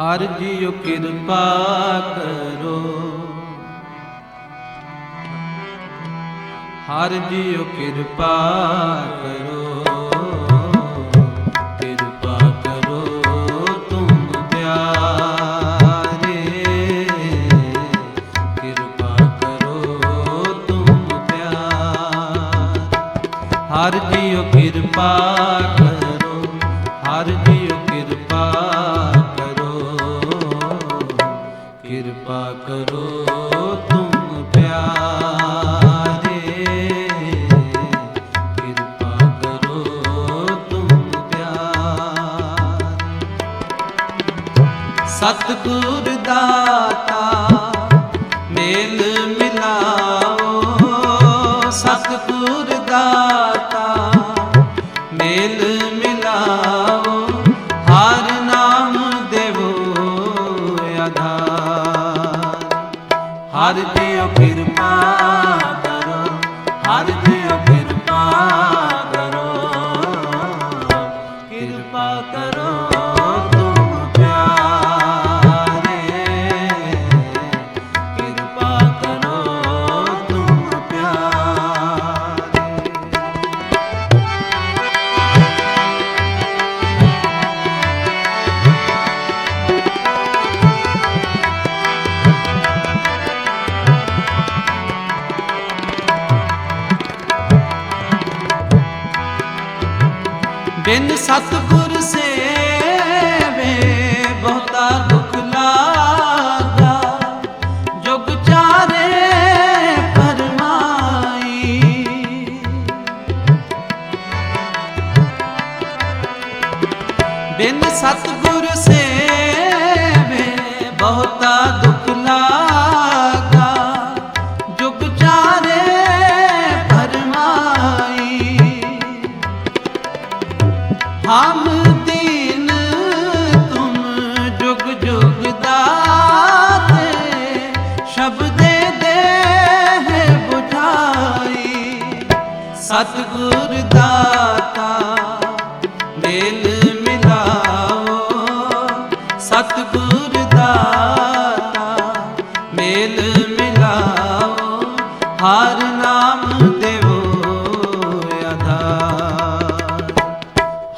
ਹਰ ਜੀਉ ਕਿਰਪਾ ਕਰੋ। ਹਰ ਜੀਉ ਕਿਰਪਾ ਕਰੋ। ਕਿਰਪਾ ਕਰੋ ਤੁਮ ਪਿਆਰੇ। ਕਿਰਪਾ ਕਰੋ ਤੁਮ ਪਿਆਰ। ਸਤਿਗੁਰ ਹਰ ਜੀਉ ਕਿਰਪਾ ਕਰੋ ਹਰ ਜੀਉ ਬਿਨ ਸਤਿਗੁਰ ਸੇਵੇ ਬਹੁਤਾ ਦੁਖ ਲਾਗਾ ਜੁਗ ਚਾਰੇ ਪਰਮਾਈ। ਬਿਨ ਸਤਿਗੁਰ ਸੇਵੇ ਬਹੁਤਾ हम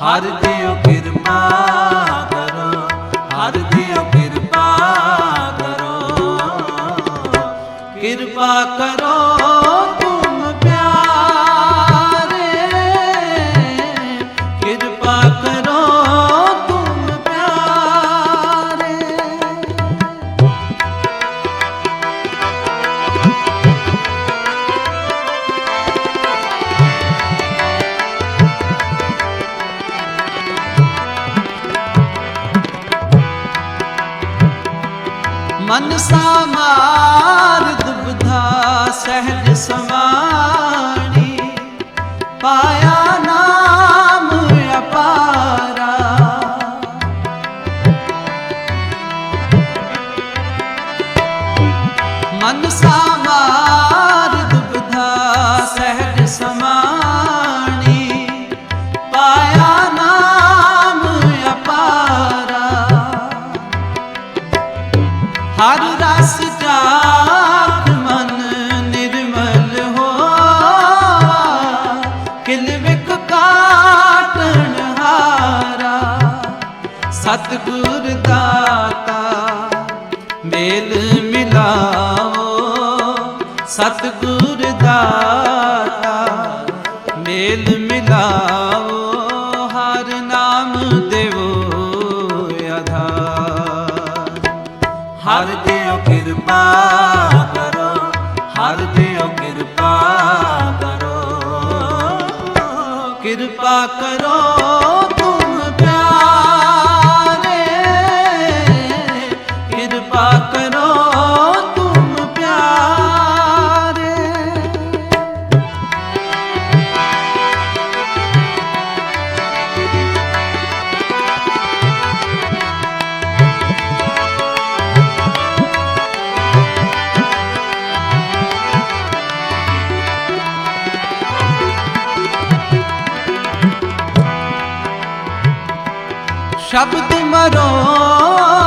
ਹਰ ਦਿਓ ਕਿਰਪਾ ਕਰੋ ਹਰ ਦਿਓ ਕਿਰਪਾ ਕਰੋ। ਕਿਰਪਾ ਕਰੋ ਮਨ ਸਾਮਾਰ ਦੁਬਧਾ ਸਹਿਜ ਸਮਾਣੀ। ਪਾਇਆ ਨਾਮ ਅਪਾਰਾ। ਮਨ ਸਾਮਾਰ ਹਰ ਰਸ ਜਾਤ ਮਨ ਨਿਰਮਲ ਹੋਆ। ਕਿਲ ਵਿਕ ਕਾਟਣ ਹਾਰਾ। ਸਤਿਗੁਰ ਦਾਤਾ, ਮੇਲ ਮਿਲਾਓ ਸਤਿਗੁਰ ਦਾਤਾ। ਕਿਰਪਾ ਕਰੋ ਸ਼ਬਦ ਮਰੋ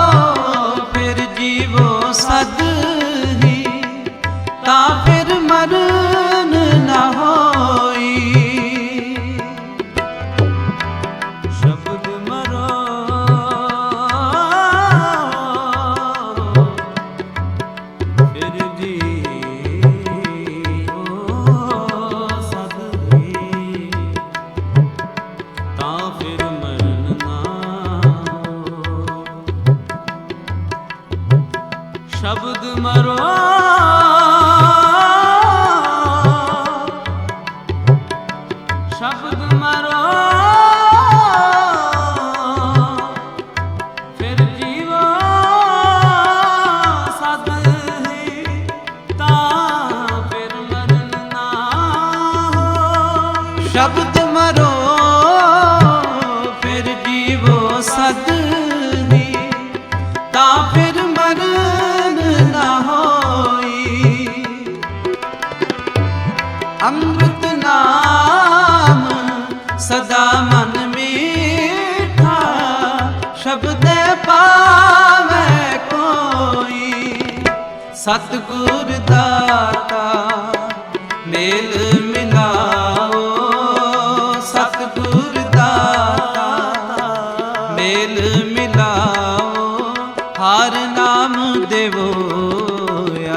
আমারও ਸ਼ਬਦ ਪਾਵੇ ਕੋਈ ਸਤਿਗੁਰ ਦਾਤਾ ਮੇਲ ਮਿਲਾਓ। ਸਤਿਗੁਰ ਦਾਤਾ ਮੇਲ ਮਿਲਾਓ। ਹਰ ਨਾਮ ਦੇਵੋ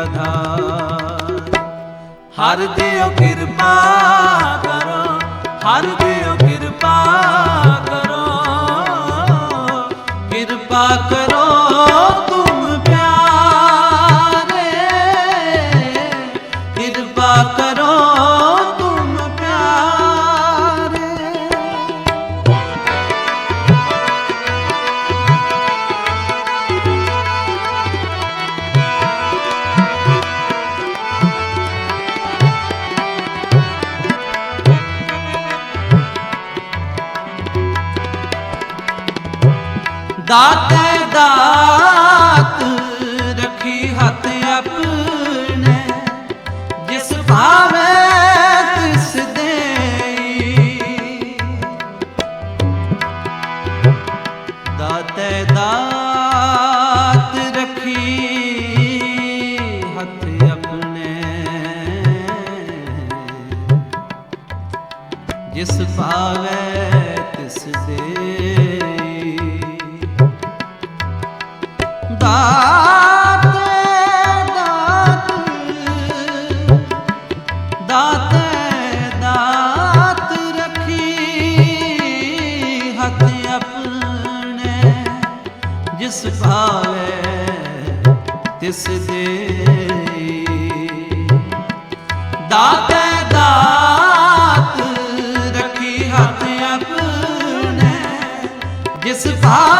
ਆਧਾਰ। ਹਰ ਦਿਓ ਕਿਰਪਾ ਕਰੋ। ਹਰ ਦਿਓ ਕਰੋ ਤੂੰ ਦਾਤੇ ਦਾਤ ਰੱਖੀ ਹੱਥ ਆਪਣੇ, ਜਿਸ ਭਾਵੇ ਤਿਸ ਦੇਈ। ਦਾਤੇ ਦਾਤ ਰੱਖੀ ਹੱਥ ਆਪਣੇ, ਜਿਸ ਭਾਵੇ ਦਾਤੇ ਦਾਤ ਰੱਖੀ ਹੱਥ ਆਪਣੇ ਜਿਸ ਭਾ